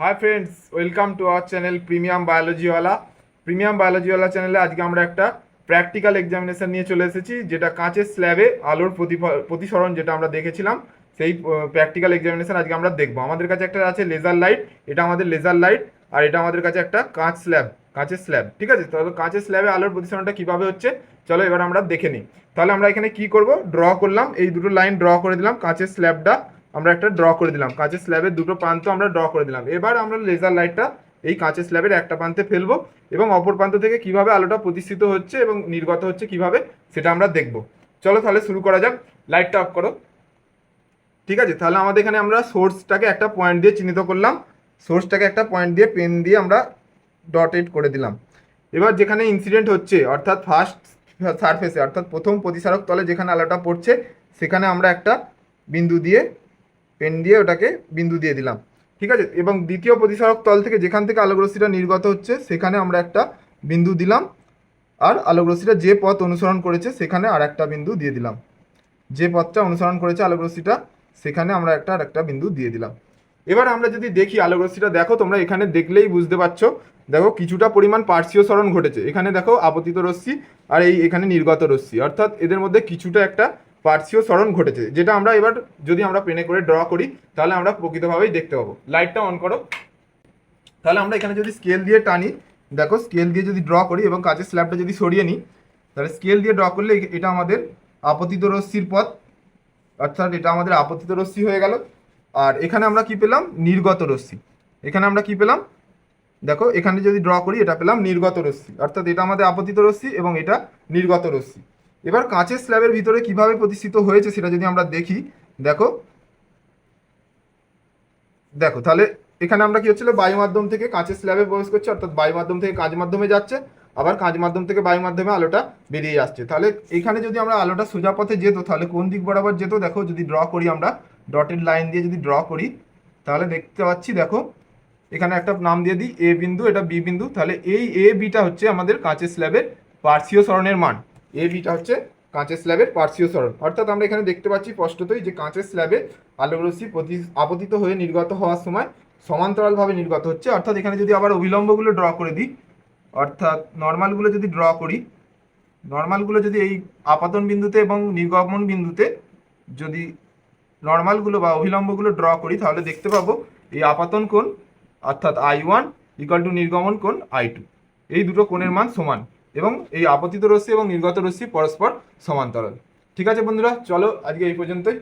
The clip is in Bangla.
Hi friends welcome to our channel premium বায়োলজিওয়ালা premium বায়োলজিওয়ালা চ্যানেলে আজকে আমরা একটা প্র্যাকটিক্যাল এক্সামিনেশন নিয়ে চলে এসেছি, যেটা কাঁচের স্ল্যাবে আলোর প্রতিসরণ যেটা আমরা দেখেছিলাম, সেই প্র্যাকটিক্যাল এক্সামিনেশন আজকে আমরা দেখব। আমাদের কাছে একটা আছে লেজার লাইট এটা আমাদের লেজার লাইট আর এটা আমাদের কাছে একটা কাঁচ স্ল্যাব কাঁচের স্ল্যাব ঠিক আছে? তাহলে কাঁচের স্ল্যাবে আলোর প্রতিসরণটা কীভাবে হচ্ছে, চলো এবার আমরা দেখে নিই। তাহলে আমরা এখানে কি করব? ড্র করলাম, এই দুটো লাইন ড্র করে দিলাম, কাঁচের স্ল্যাবটা আমরা একটা ড্র করে দিলাম। কাঁচের স্ল্যাবের দুটো প্রান্ত আমরা ড্র করে দিলাম। এবার আমরা লেজার লাইটটা এই কাঁচের স্ল্যাবের একটা প্রান্তে ফেলব এবং অপর প্রান্ত থেকে কীভাবে আলোটা প্রতিষ্ঠিত হচ্ছে এবং নির্গত হচ্ছে কীভাবে সেটা আমরা দেখব। চলো তাহলে শুরু করা যাক। লাইটটা অফ করো। ঠিক আছে? তাহলে আমাদের এখানে আমরা সোর্সটাকে একটা পয়েন্ট দিয়ে চিহ্নিত করলাম। সোর্সটাকে একটা পয়েন্ট দিয়ে পেন দিয়ে আমরা ডটেড করে দিলাম। এবার যেখানে ইনসিডেন্ট হচ্ছে, অর্থাৎ ফার্স্ট সারফেসে অর্থাৎ প্রথম প্রতিসারক তলে যেখানে আলোটা পড়ছে, সেখানে আমরা একটা বিন্দু দিয়ে পেন দিয়ে ওটাকে বিন্দু দিয়ে দিলাম। ঠিক আছে? এবং দ্বিতীয় প্রতিসারক তল থেকে যেখান থেকে আলোকরশ্মিটা নির্গত হচ্ছে, সেখানে আমরা একটা বিন্দু দিলাম, আর আলোকরশ্মিটা যে পথ অনুসরণ করেছে, সেখানে আর একটা বিন্দু দিয়ে দিলাম। যে পথটা অনুসরণ করেছে আলোকরশ্মিটা, সেখানে আমরা একটা আর একটা বিন্দু দিয়ে দিলাম। এবার আমরা যদি দেখি আলোকরশ্মিটা, দেখো তোমরা এখানে দেখলেই বুঝতে পারছ। দেখো কিছুটা পরিমাণ পার্শ্বীয় সরণ ঘটেছে। এখানে দেখো আপতিত রশ্মি, আর এই এখানে নির্গত রশ্মি। অর্থাৎ এদের মধ্যে কিছুটা একটা পার্শ্বীয় সরণ ঘটেছে, যেটা আমরা এবার যদি আমরা পেনে করে ড্র করি, তাহলে আমরা প্রকৃতভাবেই দেখতে পাবো। লাইটটা অন করো। তাহলে আমরা এখানে যদি স্কেল দিয়ে টানি, দেখো স্কেল দিয়ে যদি ড্র করি এবং কাঁচের স্ল্যাবটা যদি সরিয়ে নিই, তাহলে স্কেল দিয়ে ড্র করলে এটা আমাদের আপতিত রশ্মির পথ। অর্থাৎ এটা আমাদের আপতিত রশ্মি হয়ে গেল। আর এখানে আমরা কি পেলাম? নির্গত রশ্মি। এখানে আমরা কি পেলাম? দেখো, এখানে যদি ড্র করি, এটা পেলাম নির্গত রশ্মি। অর্থাৎ এটা আমাদের আপতিত রশ্মি এবং এটা নির্গত রশ্মি। এবার কাঁচের স্ল্যাবের ভিতরে কীভাবে প্রতিষ্ঠিত হয়েছে সেটা যদি আমরা দেখি, দেখো। দেখো, তাহলে এখানে আমরা কি হচ্ছিল? বায়ু মাধ্যম থেকে কাঁচের স্ল্যাবে প্রবেশ করছে, অর্থাৎ বায়ু মাধ্যম থেকে কাঁচ মাধ্যমে যাচ্ছে, আবার কাঁচ মাধ্যম থেকে বায়ু মাধ্যমে আলোটা বেরিয়ে আসছে। তাহলে এখানে যদি আমরা আলোটা সোজা পথে যেত, তাহলে কোন দিক বরাবর যেত? দেখো, যদি ড্র করি আমরা ডটেড লাইন দিয়ে যদি ড্র করি, তাহলে দেখতে পাচ্ছি, দেখো, এখানে একটা নাম দিয়ে দিই এ বিন্দু, এটা বি বিন্দু। তাহলে এই এ বিটা হচ্ছে আমাদের কাঁচের স্ল্যাবের পার্শ্বীয় সরণের মান। এ বিটা হচ্ছে কাঁচের স্ল্যাবের পার্শ্বীয় সরণ। অর্থাৎ আমরা এখানে দেখতে পাচ্ছি স্পষ্টতই যে কাঁচের স্ল্যাবে আলোকরশ্মি প্রতি আপতিত হয়ে নির্গত হওয়ার সময় সমান্তরালভাবে নির্গত হচ্ছে। অর্থাৎ এখানে যদি আবার অবিলম্বগুলো ড্র করে দিই, অর্থাৎ নর্মালগুলো যদি ড্র করি নর্মালগুলো যদি এই আপাতন বিন্দুতে এবং নির্গমন বিন্দুতে যদি নর্মালগুলো বা অভিলম্বগুলো ড্র করি, তাহলে দেখতে পাবো এই আপাতন কোণ, অর্থাৎ আই ওয়ান ইকাল টু নির্গমন কোণ আই টু এই দুটো কোণের মান সমান। এবং এই আপতিত রশ্মি এবং নির্গত রশ্মি পরস্পর সমান্তরাল। ঠিক আছে বন্ধুরা, চলো আজকে এই পর্যন্তই।